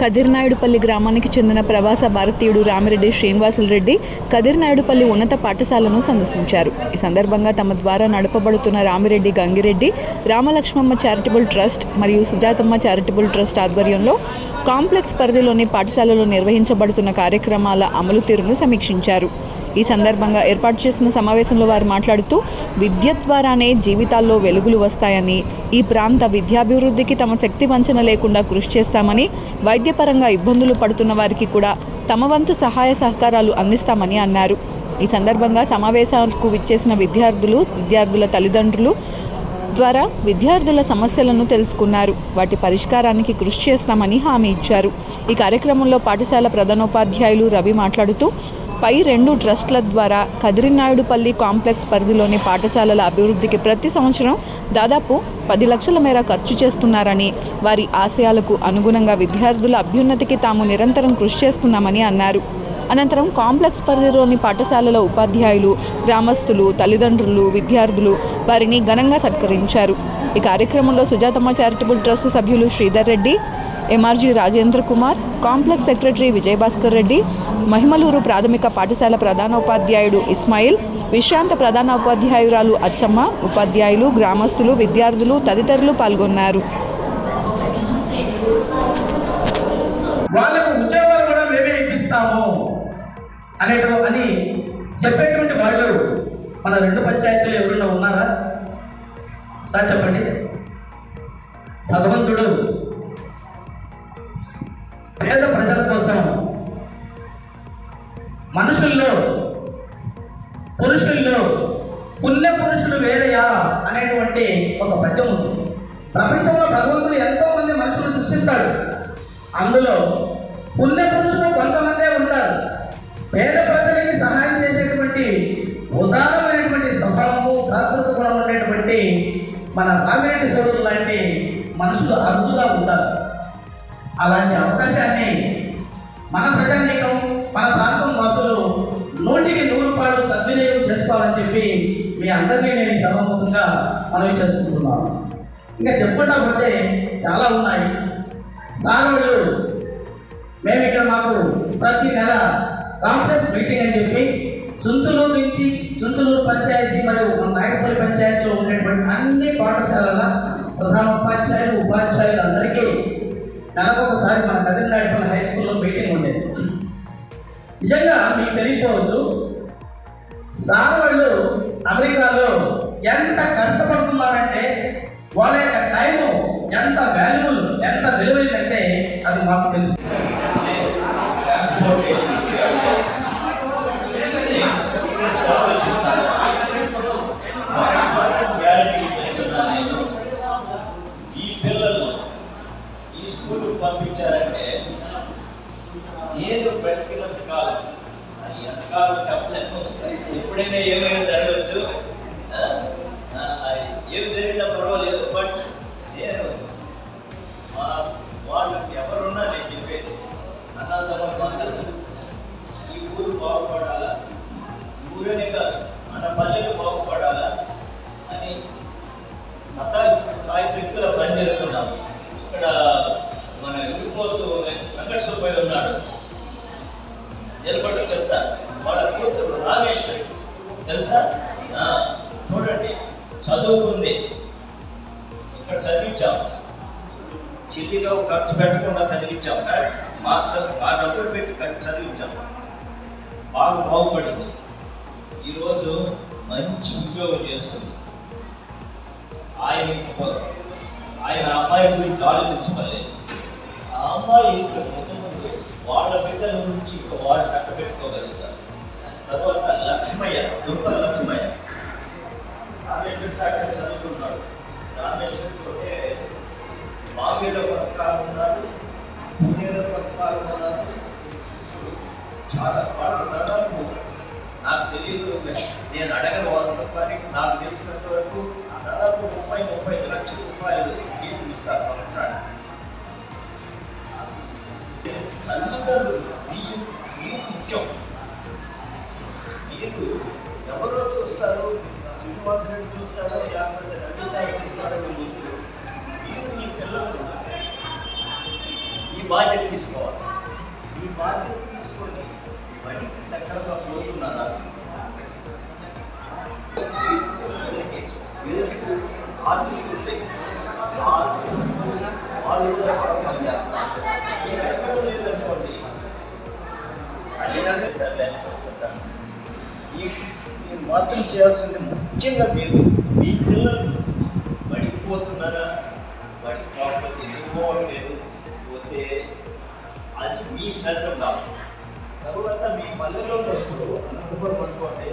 కదిర్నాయుడుపల్లి గ్రామానికి చెందిన ప్రవాస భారతీయుడు రామిరెడ్డి శ్రీనివాసులు రెడ్డి కదిర్నాయుడుపల్లి ఉన్నత పాఠశాలను సందర్శించారు. ఈ సందర్భంగా తమ ద్వారా నడపబడుతున్న రామిరెడ్డి గంగిరెడ్డి రామలక్ష్మమ్మ చారిటబుల్ ట్రస్ట్ మరియు సుజాతమ్మ చారిటబుల్ ట్రస్ట్ ఆధ్వర్యంలో కాంప్లెక్స్ పరిధిలోని పాఠశాలలో నిర్వహించబడుతున్న కార్యక్రమాల అమలు తీరును సమీక్షించారు. ఈ సందర్భంగా ఏర్పాటు చేసిన సమావేశంలో వారు మాట్లాడుతూ విద్య ద్వారానే జీవితాల్లో వెలుగులు వస్తాయని ఈ ప్రాంత విద్యాభివృద్ధికి తమ శక్తి వంచన లేకుండా కృషి చేస్తామని వైద్యపరంగా ఇబ్బందులు పడుతున్న వారికి కూడా తమ వంతు సహాయ సహకారాలు అందిస్తామని అన్నారు. ఈ సందర్భంగా సమావేశాలకు విచ్చేసిన విద్యార్థులు విద్యార్థుల తల్లిదండ్రులు ద్వారా విద్యార్థుల సమస్యలను తెలుసుకున్నారు. వాటి పరిష్కారానికి కృషి చేస్తామని హామీ ఇచ్చారు. ఈ కార్యక్రమంలో పాఠశాల ప్రధానోపాధ్యాయులు రవి మాట్లాడుతూ పై రెండు ట్రస్టుల ద్వారా కదిరినాయుడుపల్లి కాంప్లెక్స్ పరిధిలోని పాఠశాలల అభివృద్ధికి ప్రతి సంవత్సరం దాదాపు పది లక్షల మేర ఖర్చు చేస్తున్నారని వారి ఆశయాలకు అనుగుణంగా విద్యార్థుల అభ్యున్నతికి తాము నిరంతరం కృషి చేస్తున్నామని అన్నారు. అనంతరం కాంప్లెక్స్ పరిధిలోని పాఠశాలల ఉపాధ్యాయులు గ్రామస్తులు తల్లిదండ్రులు విద్యార్థులు వారిని ఘనంగా సత్కరించారు. ఈ కార్యక్రమంలో సుజాతమ్మ చారిటబుల్ ట్రస్ట్ సభ్యులు Sridhar Reddy MRG Rajendra Kumar complex secretary Vijayabhaskar Reddy Mahimaluru ప్రాథమిక పాఠశాల ప్రధానోపాధ్యాయుడు ఇస్మాయిల్ విశ్రాంత ప్రధానోపాధ్యాయురాలు అచ్చమ్మ ఉపాధ్యాయులు గ్రామస్తులు విద్యార్థులు తదితరులు పాల్గొన్నారు. వాళ్ళకు ఉద్యోగాలు కూడా మేమే ఇప్పిస్తాము అనేటు అని చెప్పేటువంటి వాళ్ళు మన రెండు పంచాయతీలు ఎవరైనా ఉన్నారా? సార్ చెప్పండి. భగవంతుడు పేద ప్రజల కోసం మనుషుల్లో పురుషుల్లో పుణ్య పురుషులు వేరయ్యా అనేటువంటి ఒక పద్యం ఉంది. ప్రపంచంలో భగవంతుడు ఎంతో మంది మనుషులు సృష్టిస్తాడు. అందులో పుణ్య పురుషులు కొంతమందే ఉంటారు. పేద ప్రజలకి సహాయం చేసేటువంటి ఉదారమైనటువంటి స్వభావము ప్రాకృత గుణం ఉండేటువంటి మన రామిరెడ్డి సోదరులు లాంటి మనుషులు అరుదుగా ఉంటారు. అలాంటి అవకాశాన్ని మన ప్రజానీకం మన ప్రాంతం వాసులు నూటికి నూరు రూపాయలు సద్వినియోగం చేసుకోవాలని చెప్పి మీ అందరినీ నేను ఈ మనవి చేసుకుంటున్నాను. ఇంకా చెప్పుకుంటా పోతే చాలా ఉన్నాయి. సార్ వాళ్ళు మేము ఇక్కడ మాకు ప్రతి నెల కాంప్లెక్స్ మీటింగ్ అని చెప్పి చుంచులూరు నుంచి చుంచులూరు పంచాయతీ మరియు మన నాయకపల్లి పంచాయతీలో ఉండేటువంటి అన్ని పాఠశాలల ప్రధాన ఉపాధ్యాయులు ఉపాధ్యాయులు అందరికీ నెలకొకసారి మన కదిరినాయకపల్లి హై స్కూల్లో మీటింగ్ ఉండేది. నిజంగా మీకు తెలియకపోవచ్చు సార్ వాళ్ళు అమెరికాలో ఎంత కష్టపడుతున్నారంటే వాళ్ళ యొక్క టైము ఎంత వాల్యుబుల్ ఎంత విలువైందంటే అది మాకు తెలుసు. ఎప్పుడైనా ఏమైనా జరగచ్చు ఏమి జరిగినా పర్వాలేదు బట్ నేను మా- వాళ్ళకి ఎవరున్నా నేను చెప్పేది అన్నంత మాత్రం ఈ ఊరు బాగుపడాలా? ఈ ఊరనే కాదు మన పల్లెలు బాగుపడాలా? అని సతా సాయి శక్తులు పనిచేస్తున్నాం ఇక్కడ మన విడిపోతూ వెంకట సుబ్బయ్య ఉన్నాడు. నిలబడి చెప్తా వాళ్ళ కూతురు రామేశ్వరి. తెలుసా? చూడండి చదువుకుంది. ఇక్కడ చదివించాం. చిల్లిగా ఖర్చు పెట్టకుండా చదివించాం. మా చదువు మా డబ్బులు పెట్టి చదివించాం. బాగా బాగుపడింది. ఈరోజు మంచి ఉద్యోగం చేస్తుంది. ఆయన ఆయన అమ్మాయి గురించి ఆలోచించుకోలేదు. ఆ అమ్మాయి ఇంకా వాళ్ళ బిడ్డల గురించి ఇంకా వాళ్ళు చక్క పెట్టుకోగలుగుతారు. తర్వాత లక్ష్మయ్య దుర్గ లక్ష్మయ్య. రామేశ్వరి అక్కడ చదువుకున్నాడు రామేశ్వరితో బాంబేలో పథకాలు ఉన్నారు పూణేలో పథకాలు ఉన్నారు. చాలా వాళ్ళ దాదాపు నాకు తెలియదు నేను అడగను వాళ్ళ కానీ నాకు తెలిసినంత వరకు దాదాపు ముప్పై ముప్పై ఐదు లక్షల రూపాయలు జీతం ఇస్తారు సంవత్సరానికి. తల్లిదండ్రులు మీరు మీరు ముఖ్యం. మీరు ఎవరో చూస్తారు శ్రీనివాస రెడ్డి చూస్తారో లేకపోతే రవి సార్ చూస్తారో మీకు మీరు మీ పిల్లలు ఈ బాధ్యత తీసుకోవాలి. ఈ బాధ్యత తీసుకొని బడికి చక్కగా పోతున్నారా? వీళ్ళకి వీళ్ళకి ఆర్టిస్ట్ ఉంది వాళ్ళు చేస్తారు ఎక్కడ లేదనుకోండి తల్లిదండ్రులు సార్ అని మీరు మాత్రం చేయాల్సింది ముఖ్యంగా మీరు మీ పిల్లలు బడికి పోతున్నారా బడికి పోకపోతే ఎదుర్కోవట్లేదు పోతే అది మీ శ్రద్ధ కాదు తర్వాత మీ పల్లెల్లో ఎప్పుడు అనంతపురం పడుకోండి